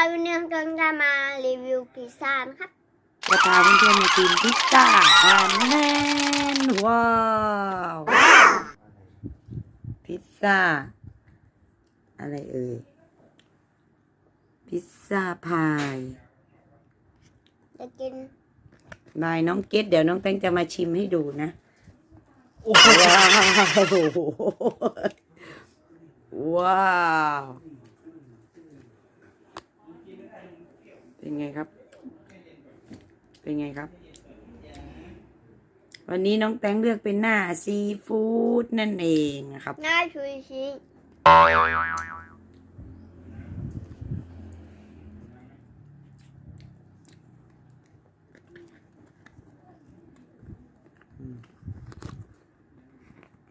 ครับวันนี้เราจะมารีวิวพิซซ่านะครับจะพาเพื่อนๆมากินพิซซ่าแอนแน่นว้าวพิซซ่า อะไรเอ่ยพิซซ่าพายจะกินบายน้องเกดเดี๋ยวน้องแตงจะมาชิมให้ดูนะโอ้โหว้าวว้าว เป็นไงครับ เป็นไงครับ วันนี้น้องแตงเลือกเป็นหน้าซีฟู้ดนั่นเองนะครับ หน้าชูชิเ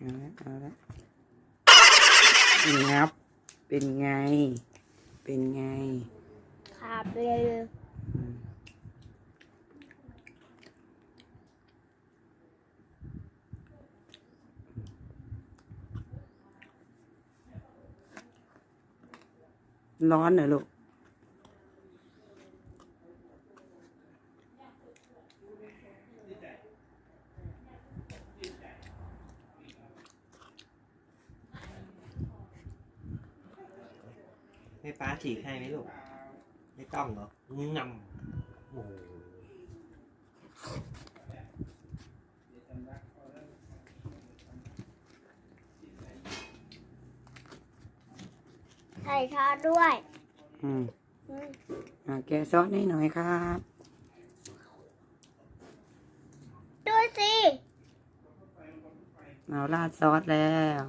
อาละเอาละงับ เป็นไง เป็นไง ขาดเลยอืมร้อนเหรอลูก ให้ป้าฉีกให้ไหมลูก ไม่ต้องเหรองำโอ้โหใส่ชาด้วยอืมอืมอะแกะซอสให้หน่อยครับ ดูสิเอาราดซอสแล้ว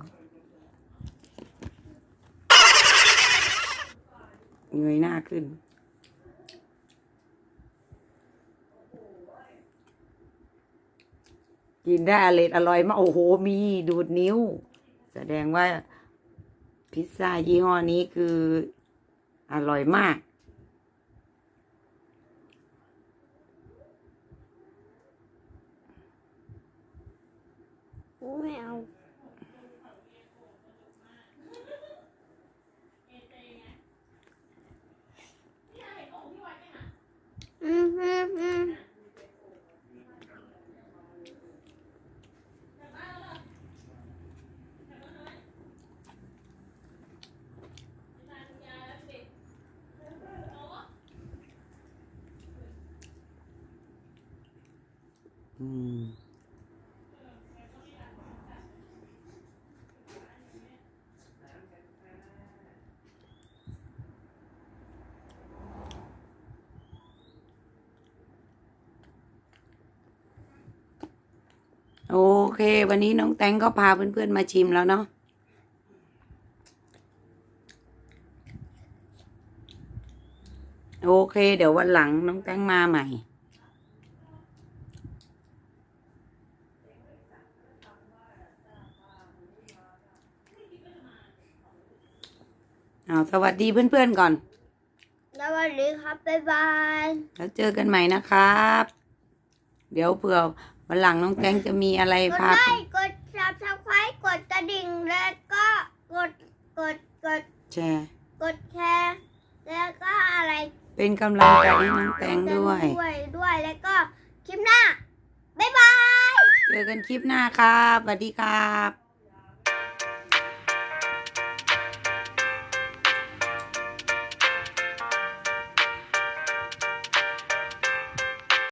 เงยหน้าขึ้น กินได้อร่อยอร่อยมากโอ้โหมีดูดนิ้ว แสดงว่าพิซซ่ายี่ห้อนี้คืออร่อยมาก ไม่เอาอืมอืมอืม อืมโอเค วันนี้น้องแตงก็พาเพื่อนๆมาชิมแล้วเนาะโอเค เดี๋ยววันหลังน้องแตงมาใหม่ เอาสวัสดีเพื่อนๆก่อน สวัสดีครับ บ๊ายบาย แล้วเจอกันใหม่นะครับ เดี๋ยวเผื่อวันหลังน้องแตงจะมีอะไรกดพาไลค์กด subscribe กดกระดิ่งแล้วก็กดกดกดแชร์กดแชร์แล้วก็อะไรเป็นกำลังใจให้น้องแตงด้วย ด้วยด้วยแล้วก็คลิปหน้า บ๊ายบาย เจอกันคลิปหน้าครับสวัสดีครับ